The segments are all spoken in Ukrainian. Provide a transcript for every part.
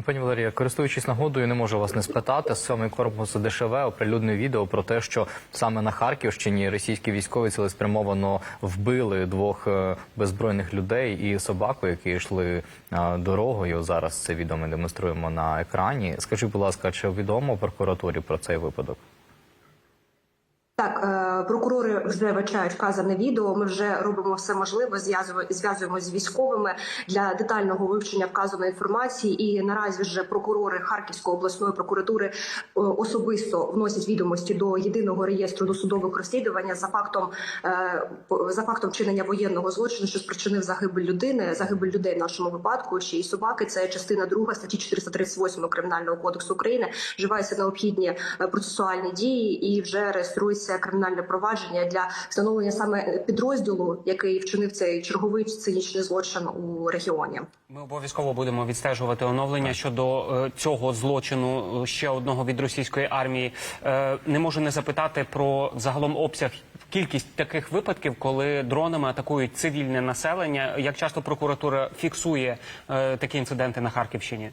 Пані Валерія, користуючись нагодою, не можу вас не спитати. Сьомий корпус ДШВ оприлюднив відео про те, що саме на Харківщині російські військові цілеспрямовано вбили двох е, беззбройних людей і собаку, які йшли е, дорогою. Зараз це відео ми демонструємо на екрані. Скажіть, будь ласка, чи відомо прокуратурі про цей випадок? Так, е, прокурори вже вивчають вказане відео. Ми вже робимо все можливе, зв'язуємо- з військовими для детального вивчення вказаної інформації. І наразі вже прокурори Харківської обласної прокуратури е, особисто вносять відомості до єдиного реєстру досудових розслідування за фактом е, за фактом вчинення воєнного злочину, що спричинив загибель людини, загибель людей в нашому випадку. Ще й собаки. Це частина друга статті 438 кримінального кодексу України. Вживаються необхідні процесуальні дії і вже реєструється кримінальне провадження для встановлення саме підрозділу, який вчинив цей черговий цинічний злочин у регіоні. Ми обов'язково будемо відстежувати оновлення щодо е, цього злочину е, ще одного від російської армії. Е, не можу не запитати про загалом обсяг. Кількість таких випадків, коли дронами атакують цивільне населення. Як часто прокуратура фіксує е, такі інциденти на Харківщині?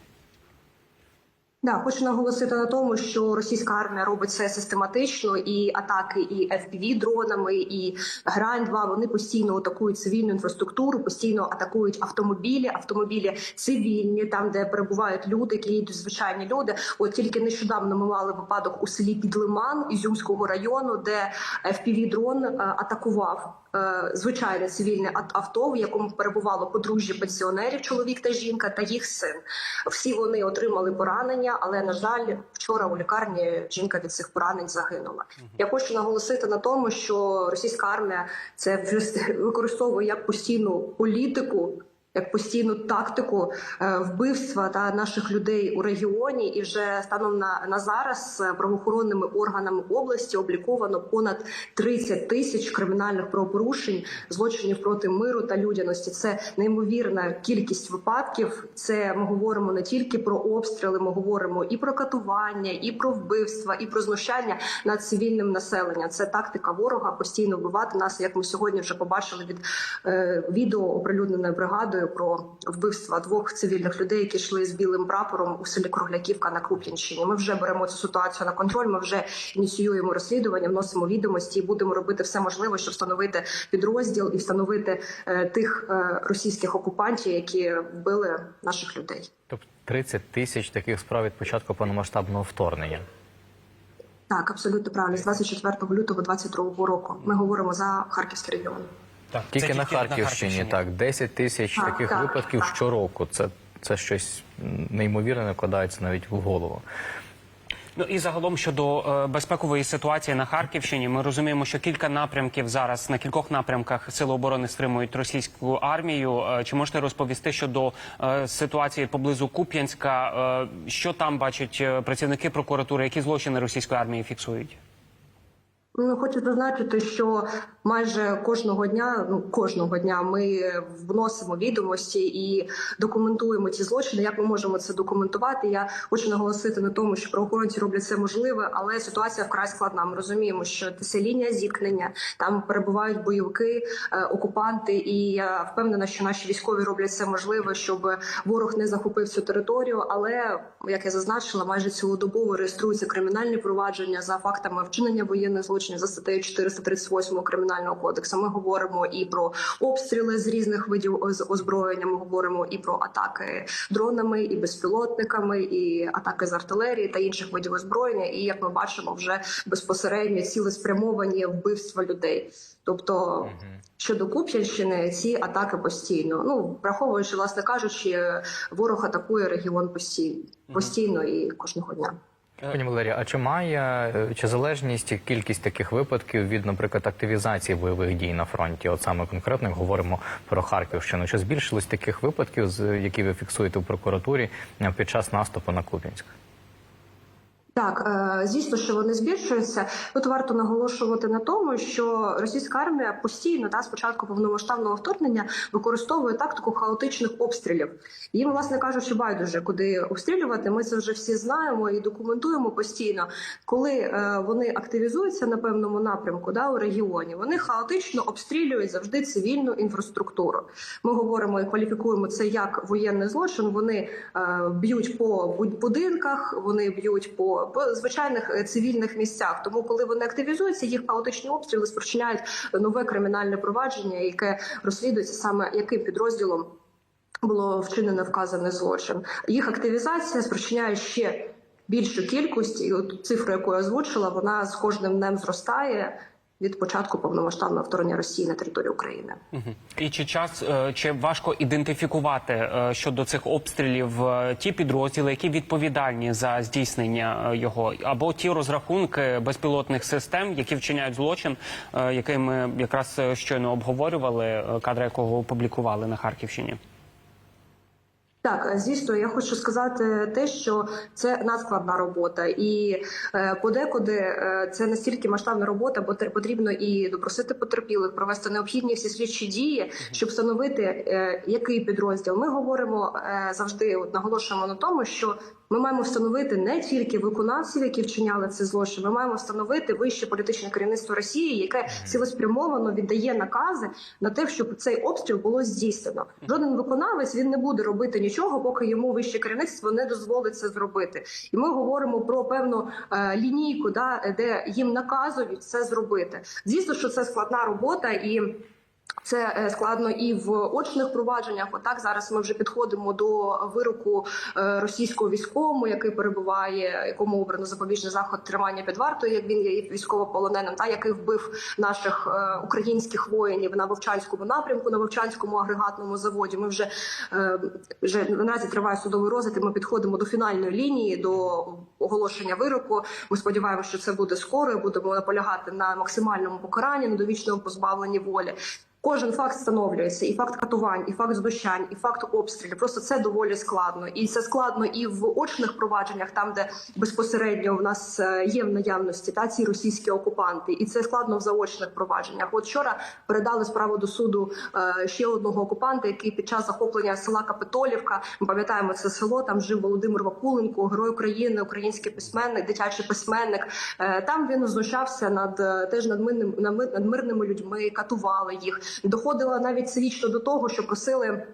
Да, хочу наголосити на тому, що російська армія робить це систематично, і атаки і fpv дронами, і грань 2 вони постійно атакують цивільну інфраструктуру, постійно атакують автомобілі, автомобілі цивільні, там де перебувають люди, які їдуть звичайні люди. От тільки нещодавно ми мали випадок у селі Підлиман Ізюмського району, де fpv дрон е, атакував. Е, Звичайне цивільне авто, в якому перебувало подружжя пенсіонерів, чоловік та жінка, та їх син. Всі вони отримали поранення, але на жаль, вчора у лікарні жінка від цих поранень загинула. Я хочу наголосити на тому, що російська армія це використовує як постійну політику. Як постійну тактику е, вбивства та наших людей у регіоні, і вже станом на, на зараз е, правоохоронними органами області обліковано понад 30 тисяч кримінальних правопорушень, злочинів проти миру та людяності. Це неймовірна кількість випадків. Це ми говоримо не тільки про обстріли, ми говоримо і про катування, і про вбивства, і про знущання над цивільним населенням. Це тактика ворога постійно вбивати нас, як ми сьогодні вже побачили від е, відео оприлюдненої бригадою про вбивства двох цивільних людей, які йшли з білим прапором у селі Кругляківка на Круп'янщині. Ми вже беремо цю ситуацію на контроль. Ми вже ініціюємо розслідування, вносимо відомості і будемо робити все можливе, щоб встановити підрозділ і встановити е, тих е, російських окупантів, які вбили наших людей. Тобто 30 тисяч таких справ від початку повномасштабного вторгнення. Так, абсолютно правильно. З 24 лютого 22 року ми говоримо за Харківський регіон. Так, Тільки на Харківщині, так 10 тисяч Так, таких так, випадків так. щороку. Це це щось неймовірне, не вкладається навіть в голову. Ну і загалом щодо е, безпекової ситуації на Харківщині, ми розуміємо, що кілька напрямків зараз на кількох напрямках сили оборони стримують російську армію. Е, чи можете розповісти щодо е, ситуації поблизу Куп'янська? Е, що там бачать е, працівники прокуратури? Які злочини російської армії фіксують? Ну, хочу зазначити, що майже кожного дня, ну кожного дня, ми вносимо відомості і документуємо ці злочини. Як ми можемо це документувати? Я хочу наголосити на тому, що правоохоронці роблять це можливе, але ситуація вкрай складна. Ми розуміємо, що це лінія зіткнення, там перебувають бойовики, е, окупанти, і я впевнена, що наші військові роблять все можливе, щоб ворог не захопив цю територію. Але як я зазначила, майже цілодобово реєструються кримінальні провадження за фактами вчинення воєнних злочинів за статтею 438 кримінального кодексу. Ми говоримо і про обстріли з різних видів оз- озброєння. Ми говоримо і про атаки дронами, і безпілотниками, і атаки з артилерії та інших видів озброєння. І як ми бачимо, вже безпосередньо цілеспрямовані вбивства людей. Тобто щодо Куп'янщини, ці атаки постійно. Ну враховуючи, власне кажучи, ворог атакує регіон постійно, постійно і кожного дня. Пані Валерія, а чи має е, чи залежність кількість таких випадків від, наприклад, активізації бойових дій на фронті? От саме конкретно говоримо про Харківщину. Чи збільшилось таких випадків, які ви фіксуєте в прокуратурі е, під час наступу на Куп'янськ? Так, е, звісно, що вони збільшуються. Тут варто наголошувати на тому, що російська армія постійно та спочатку повномасштабного вторгнення використовує тактику хаотичних обстрілів. Їм, власне кажучи, байдуже куди обстрілювати. Ми це вже всі знаємо і документуємо постійно. Коли е, вони активізуються на певному напрямку, да, у регіоні, вони хаотично обстрілюють завжди цивільну інфраструктуру. Ми говоримо і кваліфікуємо це як воєнний злочин. Вони е, б'ють по буд- будинках, вони б'ють по, по звичайних е, цивільних місцях. Тому, коли вони активізуються, їх хаотичні обстріли спричиняють нове кримінальне провадження, яке розслідується саме яким підрозділом було вчинено вказаний злочин. Їх активізація спричиняє ще більшу кількість, і от цифру, яку я озвучила, вона з кожним днем зростає від початку повномасштабного вторгнення Росії на територію України. І чи час е, чи важко ідентифікувати е, щодо цих обстрілів е, ті підрозділи, які відповідальні за здійснення його, або ті розрахунки безпілотних систем, які вчиняють злочин, який ми якраз щойно обговорювали, кадри якого опублікували на Харківщині? Так, звісно, я хочу сказати те, що це надскладна робота, і е, подекуди е, це настільки масштабна робота, бо потрібно і допросити потерпілих, провести необхідні всі слідчі дії, щоб встановити е, який підрозділ. Ми говоримо е, завжди, от наголошуємо на тому, що ми маємо встановити не тільки виконавців, які вчиняли цей злочин. Ми маємо встановити вище політичне керівництво Росії, яке цілеспрямовано віддає накази на те, щоб цей обстріл було здійснено. Жоден виконавець він не буде робити нічого, поки йому вище керівництво не дозволить це зробити. І ми говоримо про певну е, лінійку, да, де їм наказують це зробити. Звісно, що це складна робота і. Це е, складно і в очних провадженнях. Отак зараз ми вже підходимо до вироку е, російського військовому, який перебуває, якому обрано запобіжний заход тримання під вартою, як він є військовополоненим, та який вбив наших е, українських воїнів на Вовчанському напрямку, на Вовчанському агрегатному заводі. Ми вже вже наразі триває судовий розгляд. Ми підходимо до фінальної лінії до оголошення вироку. Ми сподіваємося, що це буде скоро. Будемо наполягати на максимальному покаранні, на довічному позбавленні волі. Кожен факт встановлюється, і факт катувань, і факт знущань, і факт обстрілів. Просто це доволі складно, і це складно і в очних провадженнях, там де безпосередньо в нас е, є в наявності та ці російські окупанти, і це складно в заочних провадженнях. От вчора передали справу до суду е, ще одного окупанта, який під час захоплення села Капитолівка, ми пам'ятаємо це село. Там жив Володимир Вакуленко, герой України, український письменник, дитячий письменник. Е, Там він знущався над теж над мирним над мирними людьми, катували їх. Доходило навіть цинічно до того, що просили.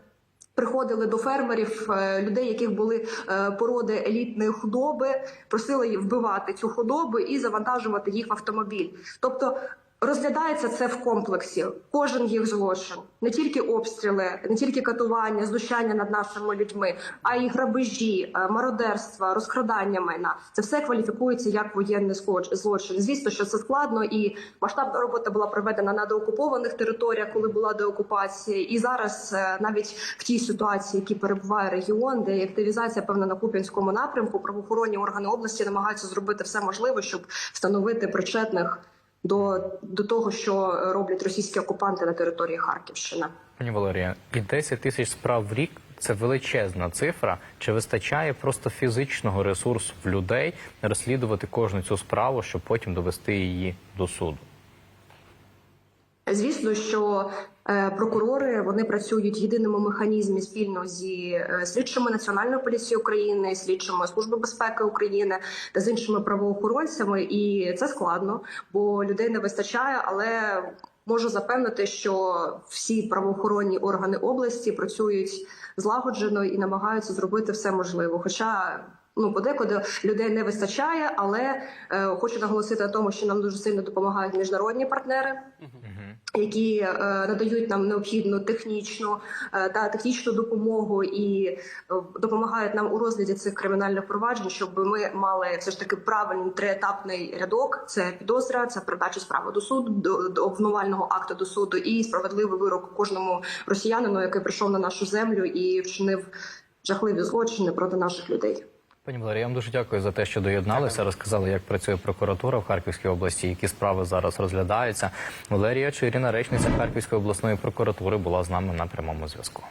Приходили до фермерів е, людей, яких були е, породи елітної худоби, просили вбивати цю худобу і завантажувати їх в автомобіль. Тобто розглядається це в комплексі. Кожен їх злочин, не тільки обстріли, не тільки катування, знущання над нашими людьми, а й грабежі, е, мародерства, розкрадання майна. Це все кваліфікується як воєнний злоч- злочин. Звісно, що це складно, і масштабна робота була проведена на деокупованих територіях, коли була деокупація. І зараз е, навіть в тій ситуації, в якій перебуває регіон, де активізація певна на Куп'янському напрямку, правоохоронні органи області намагаються зробити все можливе, щоб встановити причетних до, до того, що роблять російські окупанти на території Харківщини. Пані Валерія, і 10 тисяч справ в рік це величезна цифра. Чи вистачає просто фізичного ресурсу в людей розслідувати кожну цю справу, щоб потім довести її до суду? Звісно, що е, прокурори вони працюють в єдиному механізмі спільно зі е, слідчими Національної поліції України, слідчими Служби безпеки України та з іншими правоохоронцями, і це складно, бо людей не вистачає, але можу запевнити, що всі правоохоронні органи області працюють злагоджено і намагаються зробити все можливе. Хоча Ну, подекуди людей не вистачає, але е, хочу наголосити на тому, що нам дуже сильно допомагають міжнародні партнери, які е, надають нам необхідну технічну е, та технічну допомогу і е, допомагають нам у розгляді цих кримінальних проваджень, щоб ми мали все ж таки правильний триетапний рядок: це підозра, це передача справи до суду, до, до обвинувального акту до суду і справедливий вирок кожному росіянину, який прийшов на нашу землю і вчинив жахливі злочини проти наших людей. Пані Валерія, я вам дуже дякую за те, що доєдналися, розказали, як працює прокуратура в Харківській області, які справи зараз розглядаються. Валерія Чиріна, речниця Харківської обласної прокуратури, була з нами на прямому зв'язку.